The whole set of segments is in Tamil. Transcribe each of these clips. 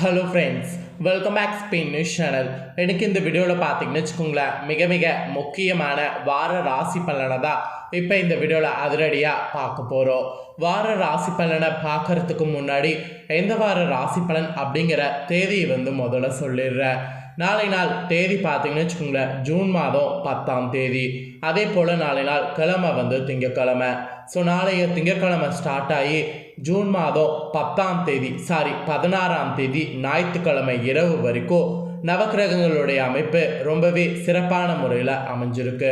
Hello friends welcome back Spain news channel எனக்கு இந்த வீடியோவில் பார்த்தீங்கன்னு வச்சுக்கோங்களேன் மிக மிக முக்கியமான வார ராசி பலனை தான் இப்போ இந்த வீடியோவில் அதிரடியாக பார்க்க போகிறோம் வார ராசி பலனை பார்க்கறதுக்கு முன்னாடி எந்த வார ராசி பலன் அப்படிங்கிற தேதியை வந்து முதல்ல சொல்லிடுறேன். நாளை நாள் தேதி பார்த்தீங்கன்னு வச்சுக்கோங்களேன் ஜூன் மாதம் பத்தாம் தேதி. அதே போல் நாளை நாள் கிழமை வந்து திங்கக்கிழமை. ஸோ நாளைய திங்கட்கிழமை ஸ்டார்ட் ஆகி ஜூன் மாதம் பத்தாம் தேதி சாரி பதினாறாம் தேதி ஞாயிற்றுக்கிழமை இரவு வரைக்கும் நவக்கிரகங்களுடைய அமைப்பு ரொம்பவே சிறப்பான முறையில் அமைஞ்சிருக்கு.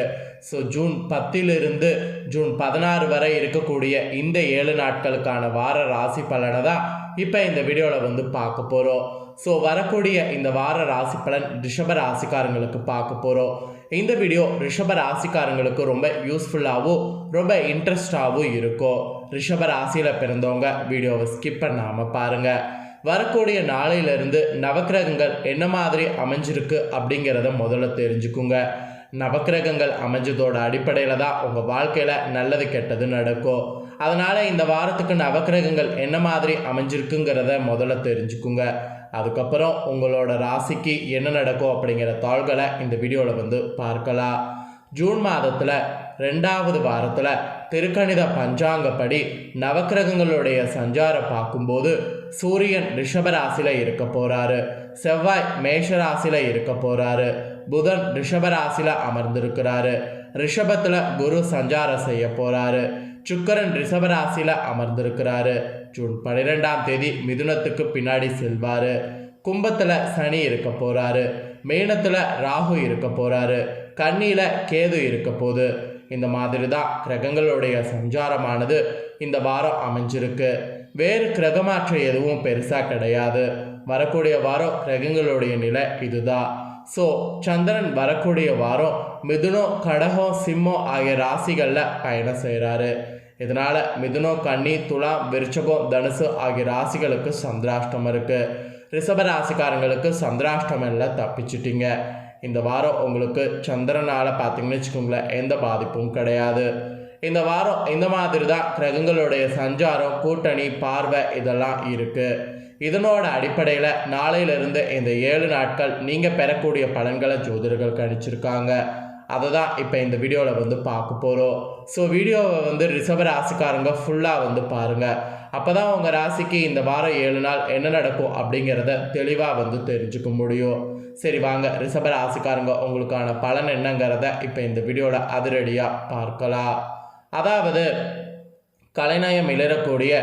ஸோ ஜூன் பத்திலிருந்து ஜூன் பதினாறு வரை இருக்கக்கூடிய இந்த ஏழு நாட்களுக்கான வார ராசி பலனை தான் இப்போ இந்த வீடியோவில் வந்து பார்க்க போகிறோம் ஸோ வரக்கூடிய இந்த வார ராசி பலன் ரிஷப ராசிக்காரங்களுக்கு பார்க்க போகிறோம் இந்த வீடியோ ரிஷப ராசிக்காரங்களுக்கு ரொம்ப யூஸ்ஃபுல்லாகவும் ரொம்ப இன்ட்ரெஸ்டாகவும் இருக்கும் ரிஷப ராசியில் பிறந்தவங்க வீடியோவை ஸ்கிப் பண்ணாமல் பாருங்கள் வரக்கூடிய நாளையிலிருந்து நவக்கிரகங்கள் என்ன மாதிரி அமைஞ்சிருக்கு அப்படிங்கிறத முதல்ல தெரிஞ்சுக்குங்க. நவக்கிரகங்கள் அமைஞ்சதோட அடிப்படையில் தான் உங்கள் வாழ்க்கையில் நல்லது கெட்டது நடக்கும். அதனால் இந்த வாரத்துக்கு நவக்கிரகங்கள் என்ன மாதிரி அமைஞ்சிருக்குங்கிறத முதல்ல தெரிஞ்சுக்குங்க. அதுக்கப்புறம் உங்களோட ராசிக்கு என்ன நடக்கும் அப்படிங்கிற தாள்களை இந்த வீடியோவில் வந்து பார்க்கலாம். ஜூன் மாதத்தில் ரெண்டாவது வாரத்தில் திருக்கணித பஞ்சாங்கப்படி நவக்கிரகங்களுடைய சஞ்சாரம் பார்க்கும்போது சூரியன் ரிஷபராசியில் இருக்க போகிறாரு செவ்வாய் மேஷராசியில் இருக்க போகிறாரு புதன் ரிஷபராசியில் அமர்ந்திருக்கிறாரு. ரிஷபத்தில் குரு சஞ்சாரம் செய்ய போகிறாரு சுக்கரன் ரிஷபராசியில் அமர்ந்திருக்கிறாரு. ஜூன் பன்னிரெண்டாம் தேதி மிதுனத்துக்கு பின்னாடி செல்வார். கும்பத்தில் சனி இருக்க போகிறாரு மேனத்தில் ராகு இருக்க போகிறாரு கண்ணியில் கேது இருக்க போகுது. இந்த மாதிரி தான் கிரகங்களுடைய சஞ்சாரமானது இந்த வாரம் அமைஞ்சிருக்கு. வேறு கிரகமாற்றம் எதுவும் பெருசாக கிடையாது. வரக்கூடிய வாரம் கிரகங்களுடைய நிலை இதுதான். ஸோ சந்திரன் வரக்கூடிய வாரம் மிதுனம் கடகம் சிம்மம் ஆகிய ராசிகளில் பயணம் செய்கிறாரு இதனால் மிதுனம் கன்னி துலாம் விருச்சகம் தனுசு ஆகிய ராசிகளுக்கு சந்திராஷ்டம் இருக்குது ரிஷப ராசிக்காரங்களுக்கு சந்திராஷ்டம் எல்லாம் தப்பிச்சிட்டிங்க. இந்த வாரம் உங்களுக்கு சந்திரனால் பார்த்தீங்கன்னு வச்சுக்கோங்களேன் எந்த பாதிப்பும் கிடையாது. இந்த வாரம் இந்த மாதிரி தான் கிரகங்களுடைய சஞ்சாரம் கூட்டணி பார்வை இதெல்லாம் இருக்குது இதனோட அடிப்படையில் நாளையிலிருந்து இந்த ஏழு நாட்கள் நீங்கள் பெறக்கூடிய பலன்களை ஜோதிடர்கள் கணிச்சிருக்காங்க. அதை தான் இப்போ இந்த வீடியோவில் வந்து பார்க்க போகிறோம் ஸோ வீடியோவை வந்து ரிசர்வ ராசிக்காரங்க ஃபுல்லாக வந்து பாருங்கள் அப்போ தான் உங்கள் ராசிக்கு இந்த வாரம் ஏழு நாள் என்ன நடக்கும் அப்படிங்கிறத தெளிவாக வந்து தெரிஞ்சுக்க முடியும். சரி வாங்க ரிஷப ராசிக்காரங்க உங்களுக்கான பலன் என்னங்கிறத இப்போ இந்த வீடியோவில் அதிரடியாக பார்க்கலாம். அதாவது கலைநயம் இளரக்கூடிய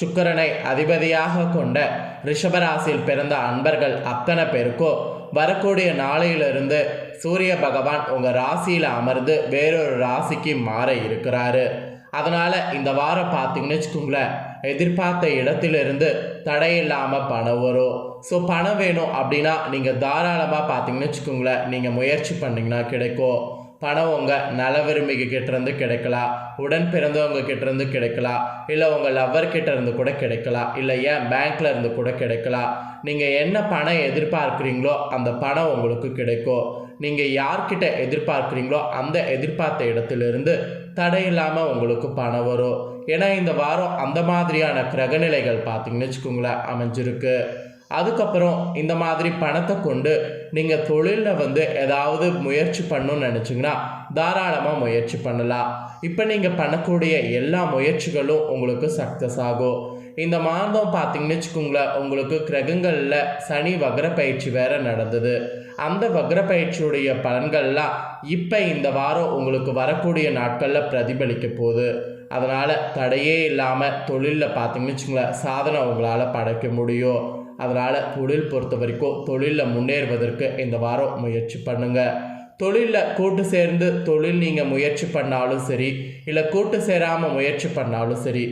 சுக்கரனை அதிபதியாக கொண்ட ரிஷபராசியில் பிறந்த அன்பர்கள் அத்தனை பேருக்கும் வரக்கூடிய நாளையிலிருந்து சூரிய பகவான் உங்கள் ராசியில் அமர்ந்து வேறொரு ராசிக்கு மாற இருக்கிறாரு. அதனால் இந்த வாரம் பார்த்தீங்கன்னு வச்சுக்கோங்களேன் எதிர்பார்த்த இடத்திலிருந்து தடையில்லாமல் பணம் வரும். ஸோ பணம் வேணும் அப்படின்னா நீங்கள் தாராளமாக பார்த்தீங்கன்னு வச்சுக்கோங்களேன் நீங்கள் முயற்சி பண்ணிங்கன்னா கிடைக்கும். பணம் உங்கள் நல கிட்டேருந்து கிடைக்கலாம். உடன் பிறந்தவங்க கிட்டேருந்து கிடைக்கலாம். இல்லை உங்கள் லவ்வர்கிட்ட இருந்து கூட கிடைக்கலாம். இல்லை ஏன் பேங்க்கில் இருந்து கூட கிடைக்கலாம். நீங்கள் என்ன பணம் எதிர்பார்க்குறீங்களோ அந்த பணம் உங்களுக்கு கிடைக்கும். நீங்கள் யார்கிட்ட எதிர்பார்க்குறீங்களோ அந்த எதிர்பார்த்த இடத்துலேருந்து தடையில்லாமல் உங்களுக்கு பணம் வரும். ஏன்னா இந்த வாரம் அந்த மாதிரியான கிரகநிலைகள் பார்த்தீங்கன்னு வச்சுக்கோங்களேன் அமைஞ்சிருக்கு. அதுக்கப்புறம் இந்த மாதிரி பணத்தை கொண்டு நீங்கள் தொழிலில் வந்து ஏதாவது முயற்சி பண்ணணும்னு நினச்சிங்கன்னா தாராளமாக முயற்சி பண்ணலாம். இப்போ நீங்கள் பண்ணக்கூடிய எல்லா முயற்சிகளும் உங்களுக்கு சக்ஸஸ் ஆகும். இந்த மாதம் பார்த்தீங்கன்னு வச்சுக்கோங்களேன் உங்களுக்கு கிரகங்களில் சனி வக்ர பயிற்சி வேற நடந்தது. அந்த வக்ர பயிற்சியுடைய பலன்கள்லாம் இப்போ இந்த வாரம் உங்களுக்கு வரக்கூடிய நாட்களில் பிரதிபலிக்க போகுது. அதனால் தடையே இல்லாமல் தொழிலில் பார்த்தீங்கன்னு வச்சுக்கோங்களேன் சாதனை உங்களால் படைக்க முடியும். அதனால் தொழில் பொறுத்த வரைக்கும் தொழிலில் முன்னேறுவதற்கு இந்த வாரம் முயற்சி பண்ணுங்கள் தொழிலில் கூட்டு சேர்ந்து தொழில் நீங்கள் முயற்சி பண்ணாலும் சரி இல்லை கூட்டு சேராமல் முயற்சி பண்ணாலும் சரி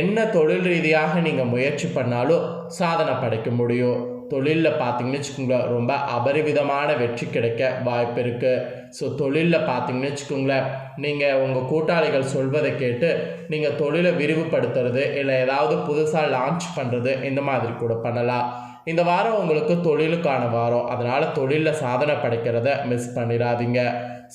என்ன தொழில் ரீதியாக நீங்கள் முயற்சி பண்ணாலும் சாதனை படைக்க முடியும். தொழிலில் பார்த்தீங்கன்னு வச்சுக்கோங்களேன் ரொம்ப அபரிவிதமான வெற்றி கிடைக்க வாய்ப்பு இருக்குது ஸோ தொழிலில் பார்த்தீங்கன்னு வச்சுக்கோங்களேன் நீங்கள் உங்கள் கூட்டாளிகள் சொல்வதை கேட்டு நீங்கள் தொழிலை விரிவுபடுத்துறது இல்லை ஏதாவது புதுசாக லான்ச் பண்ணுறது இந்த மாதிரி கூட பண்ணலாம். இந்த வாரம் உங்களுக்கு தொழிலுக்கான வாரம். அதனால் தொழிலில் சாதனை படைக்கிறத மிஸ் பண்ணிடாதீங்க.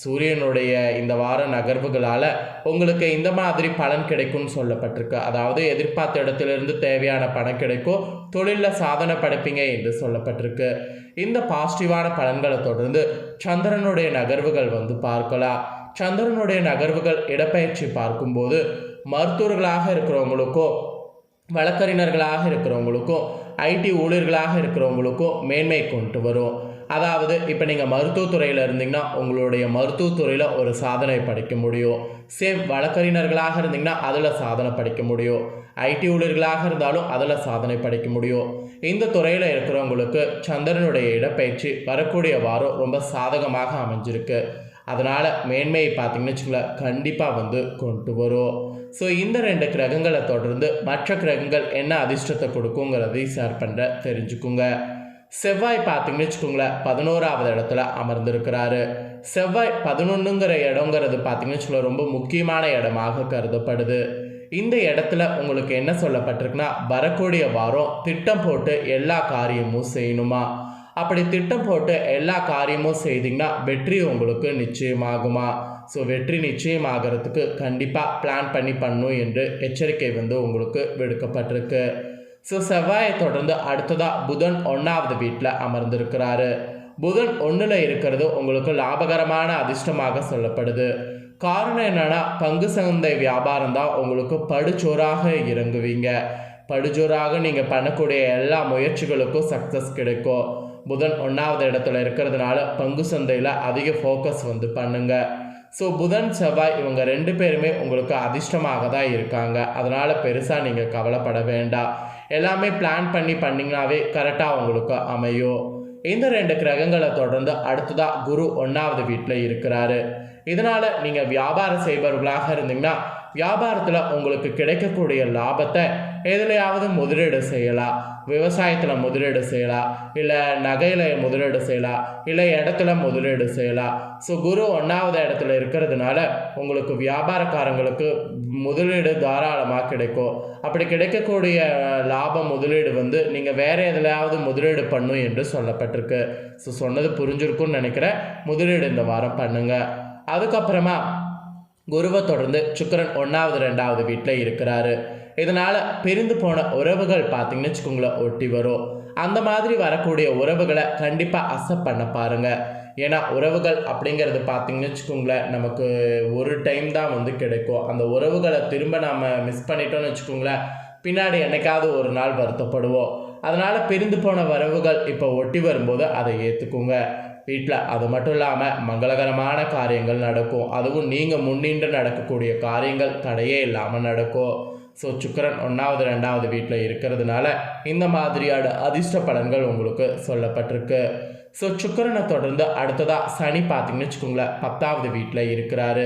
சூரியனுடைய இந்த வார நகர்வுகளால் உங்களுக்கு இந்த மாதிரி பலன் கிடைக்கும்னு சொல்லப்பட்டிருக்கு. அதாவது எதிர்பார்த்த இடத்திலிருந்து தேவையான பணம் கிடைக்கும். தொழிலில் சாதனை படைப்பீங்க என்று சொல்லப்பட்டிருக்கு. இந்த பாசிட்டிவான பலன்களை தொடர்ந்து சந்திரனுடைய நகர்வுகள் வந்து பார்க்கலாம். சந்திரனுடைய நகர்வுகள் இடப்பெயர்ச்சி பார்க்கும்போது மருத்துவர்களாக இருக்கிறவங்களுக்கோ வழக்கறிஞர்களாக இருக்கிறவங்களுக்கும் ஐடி ஊழியர்களாக இருக்கிறவங்களுக்கும் மேன்மை கொண்டு வரும். அதாவது இப்போ நீங்கள் மருத்துவத்துறையில் இருந்தீங்கன்னா உங்களுடைய மருத்துவத்துறையில் ஒரு சாதனை படைக்க முடியும். சேம் வழக்கறிஞர்களாக இருந்தீங்கன்னா அதில் சாதனை படைக்க முடியும். ஐடி ஊழியர்களாக இருந்தாலும் அதில் சாதனை படைக்க முடியும். இந்த துறையில் இருக்கிறவங்களுக்கு சந்திரனுடைய இடப்பயிற்சி வரக்கூடிய வாரம் ரொம்ப சாதகமாக அமைஞ்சிருக்கு. அதனால் மேன்மையை பார்த்தீங்கன்னு வச்சுங்களேன் கண்டிப்பாக வந்து கொண்டு வரும். ஸோ இந்த ரெண்டு கிரகங்களை தொடர்ந்து மற்ற கிரகங்கள் என்ன அதிர்ஷ்டத்தை கொடுக்குங்கிறதையும் ஷேர் பண்ணுற தெரிஞ்சுக்குங்க. செவ்வாய் பார்த்தீங்கன்னு வச்சுக்கோங்களேன் பதினோராவது இடத்துல அமர்ந்திருக்கிறாரு. செவ்வாய் பதினொன்றுங்கிற இடங்கிறது பார்த்தீங்கன்னு வச்சுக்கோங்களேன் ரொம்ப முக்கியமான இடமாக கருதப்படுது. இந்த இடத்துல உங்களுக்கு என்ன சொல்லப்பட்டிருக்குன்னா வரக்கூடிய வாரம் திட்டம் போட்டு எல்லா காரியமும் செய்யணுமா? அப்படி திட்டம் போட்டு எல்லா காரியமும் செய்தீங்கன்னா வெற்றி உங்களுக்கு நிச்சயமாகுமா? ஸோ வெற்றி நிச்சயமாகிறதுக்கு கண்டிப்பாக பிளான் பண்ணி பண்ணும் என்று எச்சரிக்கை வந்து உங்களுக்கு விடுக்கப்பட்டிருக்கு. ஸோ செவ்வாயை தொடர்ந்து அடுத்ததாக புதன் ஒன்றாவது வீட்டில் அமர்ந்திருக்கிறாரு. புதன் ஒன்றில் இருக்கிறது உங்களுக்கு லாபகரமான அதிர்ஷ்டமாக சொல்லப்படுது. காரணம் என்னன்னா பங்கு சந்தை வியாபாரம் தான் உங்களுக்கு படுச்சோராக இறங்குவீங்க. படுஜோராக நீங்கள் பண்ணக்கூடிய எல்லா முயற்சிகளுக்கும் சக்ஸஸ் கிடைக்கும். புதன் ஒன்றாவது இடத்துல இருக்கிறதுனால பங்கு சந்தையில் அதிக ஃபோக்கஸ் வந்து பண்ணுங்க. ஸோ புதன் செவ்வாய் இவங்க ரெண்டு பேருமே உங்களுக்கு அதிர்ஷ்டமாக தான் இருக்காங்க. அதனால் பெருசாக நீங்கள் கவலைப்பட வேண்டாம். எல்லாமே பிளான் பண்ணி பண்ணிங்கனாவே கரெக்டாக உங்களுக்கு அமையும். இந்த ரெண்டு கிரகங்களை தொடர்ந்து அடுத்ததாக குரு ஒன்றாவது வீட்டில் இருக்கிறாரு. இதனால் நீங்கள் வியாபாரம் செய்பவர்களாக இருந்தீங்கன்னா வியாபாரத்தில் உங்களுக்கு கிடைக்கக்கூடிய லாபத்தை எதுலையாவது முதலீடு செய்யலாம் விவசாயத்தில் முதலீடு செய்யலாம் இல்லை நகையில் முதலீடு செய்யலாம் இல்லை இடத்துல முதலீடு செய்யலாம் ஸோ குரு ஒன்றாவது இடத்துல இருக்கிறதுனால உங்களுக்கு வியாபாரக்காரங்களுக்கு முதலீடு தாராளமாக கிடைக்கும். அப்படி கிடைக்கக்கூடிய லாபம் முதலீடு வந்து நீங்கள் வேறு எதுலையாவது முதலீடு பண்ணும் என்று சொல்லப்பட்டிருக்கு. ஸோ சொன்னது புரிஞ்சிருக்கும்னு நினைக்கிறேன். முதலீடு இந்த வாரம் பண்ணுங்கள் அதுக்கப்புறமா குருவை தொடர்ந்து சுக்கரன் ஒன்றாவது ரெண்டாவது வீட்டில் இருக்கிறாரு. இதனால் பிரிந்து போன உறவுகள் பார்த்தீங்கன்னு வச்சுக்கோங்களேன் ஒட்டி வரும். அந்த மாதிரி வரக்கூடிய உறவுகளை கண்டிப்பாக அசப் பண்ண பாருங்கள் ஏன்னா உறவுகள் அப்படிங்கிறது பார்த்தீங்கன்னு வச்சுக்கோங்களேன் நமக்கு ஒரு டைம் தான் வந்து கிடைக்கும். அந்த உறவுகளை திரும்ப நாம் மிஸ் பண்ணிட்டோம்னு வச்சுக்கோங்களேன் பின்னாடி என்னைக்காவது ஒரு நாள் வருத்தப்படுவோம். அதனால் பிரிந்து போன வரவுகள் இப்போ ஒட்டி வரும்போது அதை ஏற்றுக்குங்க வீட்டில் அது மட்டும் இல்லாமல் மங்களகரமான காரியங்கள் நடக்கும். அதுவும் நீங்கள் முன்னின்று நடக்கக்கூடிய காரியங்கள் தடையே இல்லாமல் நடக்கும். ஸோ சுக்கரன் ஒன்றாவது ரெண்டாவது வீட்டில் இருக்கிறதுனால இந்த மாதிரியான அதிர்ஷ்ட பலன்கள் உங்களுக்கு சொல்லப்பட்டிருக்கு. ஸோ சுக்கரனை தொடர்ந்து அடுத்ததாக சனி பார்த்தீங்கன்னு வச்சுக்கோங்களேன் பத்தாவது வீட்டில் இருக்கிறாரு.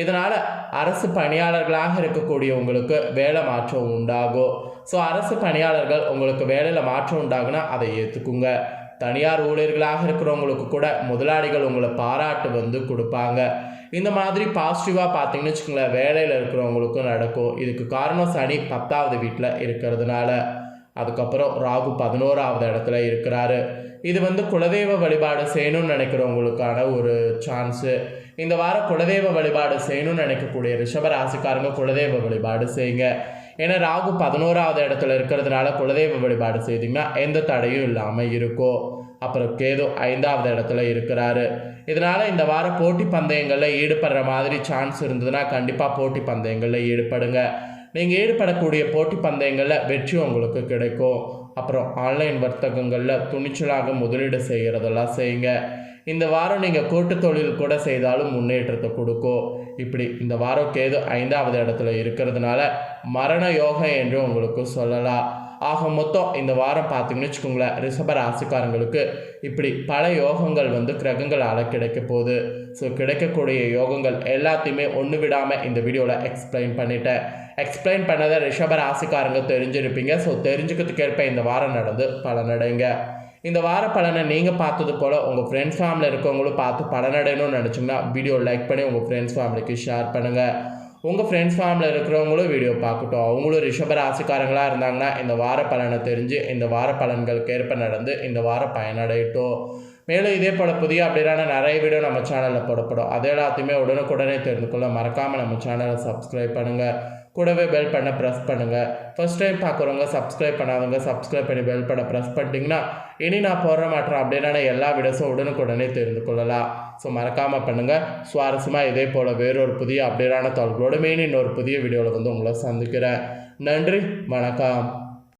இதனால் அரசு பணியாளர்களாக இருக்கக்கூடிய உங்களுக்கு வேலை மாற்றம் உண்டாகும். ஸோ அரசு பணியாளர்கள் உங்களுக்கு வேலையில் மாற்றம் உண்டாகுனா அதை ஏற்றுக்குங்க தனியார் ஊழியர்களாக இருக்கிறவங்களுக்கு கூட முதலாளிகள் உங்களை பாராட்டு வந்து கொடுப்பாங்க. இந்த மாதிரி பாசிட்டிவாக பார்த்தீங்கன்னு வச்சுக்கோங்களேன் வேலையில் இருக்கிறவங்களுக்கும் நடக்கும். இதுக்கு காரணம் சனி பத்தாவது வீட்டில் இருக்கிறதுனால. அதுக்கப்புறம் ராகு பதினோராவது இடத்துல இருக்கிறாரு. இது வந்து குலதெய்வ வழிபாடு செய்யணும்னு நினைக்கிறவங்களுக்கான ஒரு சான்ஸு இந்த வாரம் குலதெய்வ வழிபாடு செய்யணும்னு நினைக்கக்கூடிய ரிஷபராசிக்காரங்க குலதெய்வ வழிபாடு செய்யுங்க. ஏன்னா ராகு பதினோராவது இடத்துல இருக்கிறதுனால குலதெய்வ வழிபாடு செய்தீங்கன்னா எந்த தடையும் இல்லாமல் இருக்கும். அப்புறம் கேது ஐந்தாவது இடத்துல இருக்கிறாரு. இதனால் இந்த வாரம் போட்டி பந்தயங்களில் ஈடுபடுற மாதிரி சான்ஸ் இருந்ததுன்னா கண்டிப்பாக போட்டி பந்தயங்களில் ஈடுபடுங்க. நீங்கள் ஈடுபடக்கூடிய போட்டி பந்தயங்களில் வெற்றி உங்களுக்கு கிடைக்கும். அப்புறம் ஆன்லைன் வர்த்தகங்களில் துணிச்சலாக முதலீடு செய்கிறதெல்லாம் செய்யுங்க. இந்த வாரம் நீங்கள் கூட்டு தொழில் கூட செய்தாலும் முன்னேற்றத்தை கொடுக்கும். இப்படி இந்த வாரம் கேது ஐந்தாவது இடத்துல இருக்கிறதுனால மரண யோகம் என்று உங்களுக்கு சொல்லலாம். ஆக மொத்தம் இந்த வாரம் பார்த்தீங்கன்னு வச்சுக்கோங்களேன் ரிஷப ராசிக்காரங்களுக்கு இப்படி பல யோகங்கள் வந்து கிரகங்களால் கிடைக்க போகுது. ஸோ கிடைக்கக்கூடிய யோகங்கள் எல்லாத்தையுமே ஒன்று விடாமல் இந்த வீடியோவில் எக்ஸ்பிளைன் பண்ணிட்டேன். எக்ஸ்பிளைன் பண்ணதை ரிஷப ராசிக்காரங்க தெரிஞ்சிருப்பீங்க. ஸோ தெரிஞ்சுக்கிறதுக்கேற்ப இந்த வாரம் நடந்து பலனடைங்க இந்த வார பலனை நீங்கள் பார்த்தது போல் உங்கள் ஃப்ரெண்ட்ஸ் ஃபேமிலியில் இருக்கவங்களும் பார்த்து பலனடையணும்னு நினச்சிங்கன்னா வீடியோ லைக் பண்ணி உங்கள் ஃப்ரெண்ட்ஸ் ஃபேமிலிக்கு ஷேர் பண்ணுங்கள் உங்கள் ஃப்ரெண்ட்ஸ் ஃபேமிலியில் இருக்கிறவங்களும் வீடியோ பார்க்கட்டும். அவங்களும் ரிஷப ராசிக்காரங்களாக இருந்தாங்கன்னா இந்த வார பலனை தெரிஞ்சு இந்த வார பலன்களுக்கு ஏற்ப நடந்து இந்த வார பயனடையட்டும். மேலும் இதே போல் புதிய அப்படின்னா நிறைய வீடியோ நம்ம சேனலில் போடப்படும். அது எல்லாத்தையுமே உடனுக்குடனே தெரிந்து கொள்ள மறக்காமல் நம்ம சேனலை சப்ஸ்கிரைப் பண்ணுங்கள் கூடவே பெல் பண்ண ப்ரெஸ் பண்ணுங்கள் ஃபஸ்ட் டைம் பார்க்குறவங்க சப்ஸ்கிரைப் பண்ணாதவங்க சப்ஸ்கிரைப் பண்ணி பெல் பண்ண ப்ரெஸ் பண்ணிட்டீங்கன்னா இனி நான் போடுற மாட்டேன் அப்படின்னா எல்லா வீடியோஸும் உடனுக்குடனே தெரிந்து கொள்ளலாம். ஸோ மறக்காமல் பண்ணுங்கள் சுவாரஸ்யமாக இதே போல் வேறொரு புதிய அப்படின்னா தகவல்களோடு மீன் இன்னொரு புதிய வீடியோவில் வந்து உங்களை சந்திக்கிறேன். நன்றி. வணக்கம்.